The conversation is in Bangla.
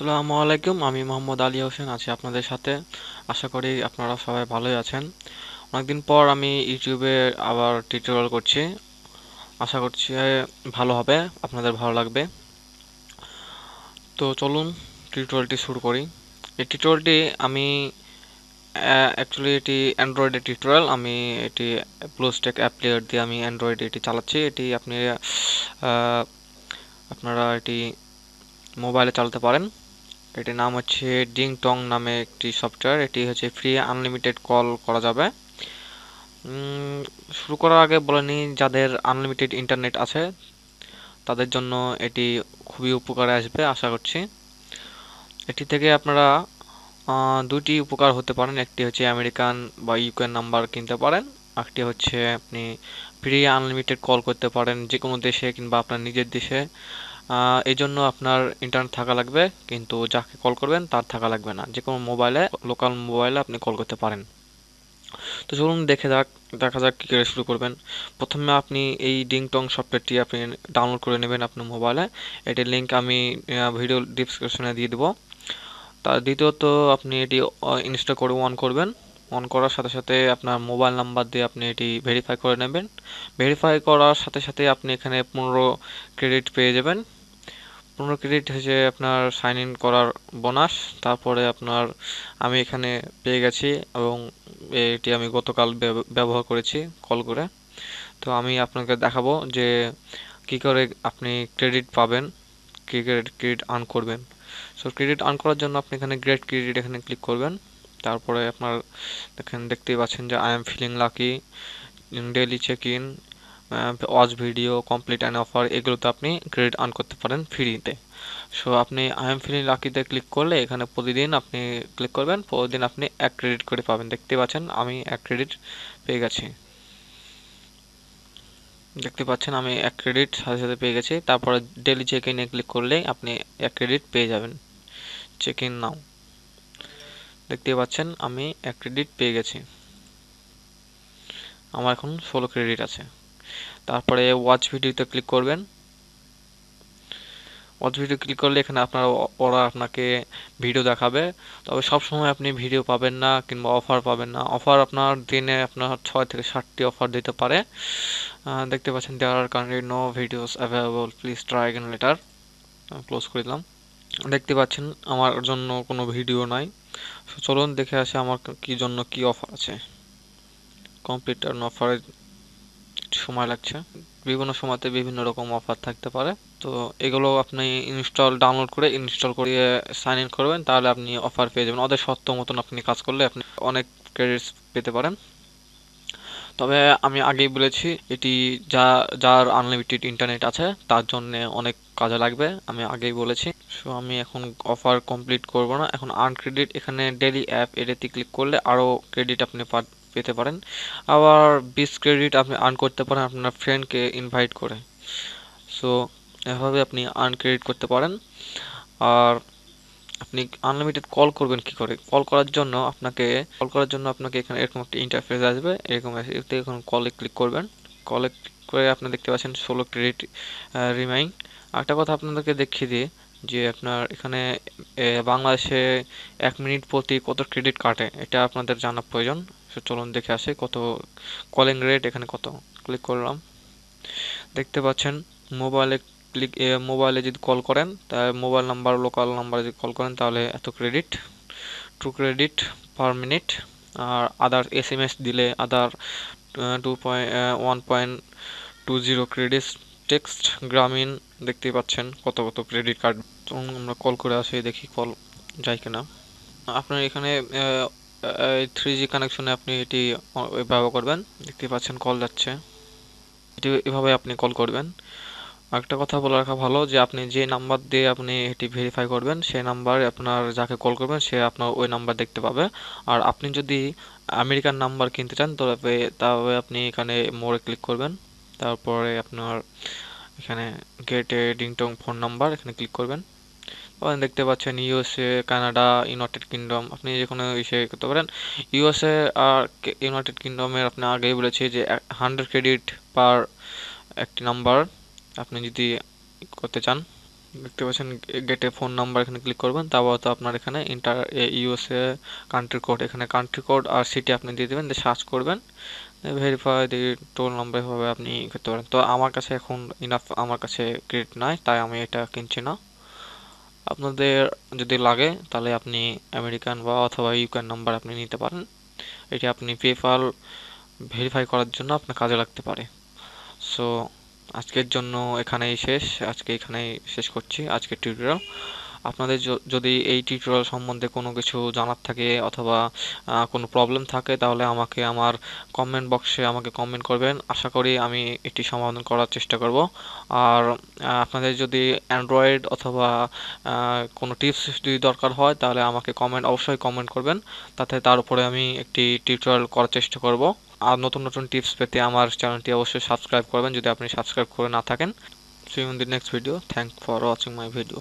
আসসালামু আলাইকুম, আমি মোহাম্মদ আলী হোসেন, আছি আপনাদের সাথে। আশা করি আপনারা সবাই ভালোই আছেন। অনেকদিন পর আমি ইউটিউবে আবার টিউটোরিয়াল করছি। আশা করছি ভালো হবে, আপনাদের ভালো লাগবে। তো চলুন টিউটোরিয়ালটি শুরু করি। এই টিউটোরিয়ালটি আমি অ্যাকচুয়ালি এটি অ্যান্ড্রয়েডের টিউটোরিয়াল আমি এটি ব্লুস্টেক অ্যাপ প্লেয়ার দিয়ে আমি অ্যান্ড্রয়েড এটি চালাচ্ছি। এটি আপনি আপনারা এটি মোবাইলে চালাতে পারেন। এটির নাম হচ্ছে ডিং টং নামে একটি সফটওয়্যার এটি হচ্ছে ফ্রি আনলিমিটেড কল করা যাবে। শুরু করার আগে বলে নিই, যাদের আনলিমিটেড ইন্টারনেট আছে, তাদের জন্য এটি খুবই উপকারে আসবে, আশা করছি। এটি থেকে আপনারা দুটি উপকার হতে পারেন। একটি হচ্ছে আমেরিকান বা ইউকেন নাম্বার কিনতে পারেন। একটি হচ্ছে আপনি ফ্রি আনলিমিটেড কল করতে পারেন যে কোনো দেশে কিংবা আপনার নিজের দেশে। এই জন্য আপনার ইন্টারনেট থাকা লাগবে, কিন্তু যাকে কল করবেন তার থাকা লাগবে না। যে কোনো মোবাইলে লোকাল মোবাইলে আপনি কল করতে পারেন। তো চলুন দেখে যাক, দেখা যাক কী করে শুরু করবেন। প্রথমে আপনি এই ডিংটং সফটওয়্যারটি আপনি ডাউনলোড করে নেবেন আপনার মোবাইলে এটির লিঙ্ক আমি ভিডিও ডিসক্রিপশনে দিয়ে দেবো। তার দ্বিতীয়ত আপনি এটি ইনস্টল করে অন করবেন। অন করার সাথে সাথে আপনার মোবাইল নাম্বার দিয়ে আপনি এটি ভেরিফাই করে নেবেন। ভেরিফাই করার সাথে সাথে আপনি এখানে পনেরো ক্রেডিট পেয়ে যাবেন। পনেরো ক্রেডিট হচ্ছে আপনার সাইন ইন করার বোনাস তারপরে আপনার আমি এখানে পেয়ে গেছি এবং এটি আমি গতকাল ব্যবহার করেছি কল করে। তো আমি আপনাকে দেখাবো যে কি করে আপনি ক্রেডিট পাবেন, কি ক্রেডিট ক্রেডিট আর্ন করবেন। সো ক্রেডিট আর্ন করার জন্য আপনি এখানে গ্রেট ক্রেডিট এখানে ক্লিক করবেন। তারপরে আপনার দেখেন, দেখতেই পাচ্ছেন যে I'm feeling lucky daily check in watch video complete and offer এগুলোতে আপনি ক্রেডিট আর্ন করতে পারেন ফ্রিতে সো আপনি আই এম ফ্রি লাকিতে ক্লিক করলে এখানে প্রতিদিন আপনি ক্লিক করবেন, প্রতিদিন আপনি এক ক্রেডিট করে পাবেন। দেখতে পাচ্ছেন, আমি এক ক্রেডিট পেয়ে গেছি। দেখতে পাচ্ছেন, আমি এক ক্রেডিট সাথে সাথে পেয়ে গেছি। তারপরে ডেলি চেক ইনে ক্লিক করলেই আপনি এক ক্রেডিট পেয়ে যাবেন। চেক ইন নাও দেখতে পাচ্ছেন, আমি এক ক্রেডিট পেয়ে গেছি। আমার এখন ষোলো ক্রেডিট আছে। তারপরে ওয়াচ ভিডিওতে ক্লিক করবেন। ওয়াচ ভিডিও ক্লিক করলে এখানে আপনার ওরা আপনাকে ভিডিও দেখাবে। তবে সব সময় আপনি ভিডিও পাবেন না কিংবা অফার পাবেন না। অফার আপনার দিনে আপনার ছয় থেকে ষাটটি অফার দিতে পারে। দেখতে পাচ্ছেন there are currently no videos available please try again later close করে দিলাম। দেখতে পাচ্ছেন আমার জন্য কোনো ভিডিও নাই। চলুন দেখে আসে আমার কি জন্য কি অফার আছে। কমপ্লিট অফারের সময় লাগছে। বিভিন্ন সময়তে বিভিন্ন রকম অফার থাকতে পারে। তো এগুলো আপনি ইনস্টল ডাউনলোড করে ইনস্টল করে সাইন ইন করবেন, তাহলে আপনি অফার পেয়ে যাবেন। ওদের সত্য মতন আপনি কাজ করলে আপনি অনেক ক্রেডিটস পেতে পারেন। তবে আমি আগেই বলেছি, এটি যা, যার আনলিমিটেড ইন্টারনেট আছে, তার জন্য অনেক কাজে লাগবে, আমি আগেই বলেছি। সো আমি এখন অফার কমপ্লিট করব না। এখন আর্ন ক্রেডিট এখানে ডেলি অ্যাপ এটাতে ক্লিক করলে আরও ক্রেডিট আপনি পেতে পারেন। আবার বিশ ক্রেডিট আপনি আর্ন করতে পারেন আপনার ফ্রেন্ডকে ইনভাইট করে। সো এভাবে আপনি আর্ন ক্রেডিট করতে পারেন। আর আপনি আনলিমিটেড কল করবেন কি করে? কল করার জন্য আপনাকে কল করার জন্য আপনাকে এখানে এরকম একটা ইন্টারফেস আসবে। এরকম এখন কলে ক্লিক করবেন। কলে ক্লিক করে আপনি দেখতে পাচ্ছেন ষোলো ক্রেডিট রিমাইং একটা কথা আপনাদেরকে দেখিয়ে দিই যে আপনার এখানে বাংলাদেশে এক মিনিট প্রতি কত ক্রেডিট কাটে, এটা আপনাদের জানা প্রয়োজন। চলুন দেখে আসি কত কলিং রেট এখানে কত। ক্লিক করলাম। দেখতে পাচ্ছেন মোবাইলে ক্লিক মোবাইলে যদি কল করেন তাহলে মোবাইল নাম্বার লোকাল নাম্বারে যদি কল করেন, তাহলে এত credit two credit per minute আর আদার এস দিলে other two point one point two zero credit text Grameen দেখতেই পাচ্ছেন কত কত ক্রেডিট কার্ড। আমরা কল করে আসি, দেখি কল যায় কিনা। আপনার এখানে থ্রি জি কানেকশনে আপনি এটি ব্যবহার করবেন। দেখতে পাচ্ছেন কল যাচ্ছে। এটি এভাবে আপনি কল করবেন। একটা কথা বলে রাখা ভালো যে, আপনি যে নাম্বার দিয়ে আপনি এটি ভেরিফাই করবেন, সেই নাম্বারে আপনার যাকে কল করবেন, সে আপনার ওই নাম্বার দেখতে পাবে। আর আপনি যদি আমেরিকান নাম্বার কিনতে চান, তবে তবে আপনি এখানে মোড়ে ক্লিক করবেন। তারপরে আপনার এখানে গেট ডিংটং ফোন নাম্বার এখানে ক্লিক করবেন। দেখতে পাচ্ছেন ইউএসএ কানাডা ইউনাইটেড কিংডম আপনি যে কোনো ইসে করতে পারেন। ইউএসএ আর ইউনাইটেড কিংডমের আপনি আগেই বলেছি যে হান্ড্রেড ক্রেডিট পার একটি নাম্বার আপনি যদি করতে চান। দেখতে পাচ্ছেন গেটে ফোন নাম্বার এখানে ক্লিক করবেন তারপর তো আপনার এখানে ইন্টার ইউএসএ কান্ট্রি কোড এখানে কান্ট্রি কোড আর সিটি আপনি দিয়ে দেবেন, দিয়ে সার্চ করবেন ভেরিফাই দি টোল নাম্বার এভাবে আপনি করতে পারেন। তো আমার কাছে এখন ইনাফ আমার কাছে ক্রেডিট নাই, তাই আমি এটা কিনছি না। আপনাদের যদি লাগে, তাহলে আপনি আমেরিকান বা অথবা ইউক্রেন নাম্বার আপনি নিতে পারেন। এটি আপনি পেপাল ভেরিফাই করার জন্য আপনার কাজে লাগতে পারে। সো আজকের জন্য এখানেই শেষ। আজকে এখানেই শেষ করছি আজকের টিউটোরিয়াল আপনাদের যদি এই টিউটোরিয়াল সম্বন্ধে কোনো কিছু জানার থাকে অথবা কোনো প্রবলেম থাকে, তাহলে আমাকে আমার কমেন্ট বক্সে আমাকে কমেন্ট করবেন। আশা করি আমি এটি সমাধান করার চেষ্টা করব। আর আপনাদের যদি অ্যান্ড্রয়েড অথবা কোনো টিপস যদি দরকার হয়, তাহলে আমাকে কমেন্ট অবশ্যই কমেন্ট করবেন। তাতে তার উপরে আমি একটি টিউটোরিয়াল করার চেষ্টা করব। নতুন নতুন টিপস পেতে আমার চ্যানেলটি অবশ্যই সাবস্ক্রাইব করবেন। যদি আপনি সাবস্ক্রাইব করে না থাকেন see in the next video thank for watching my video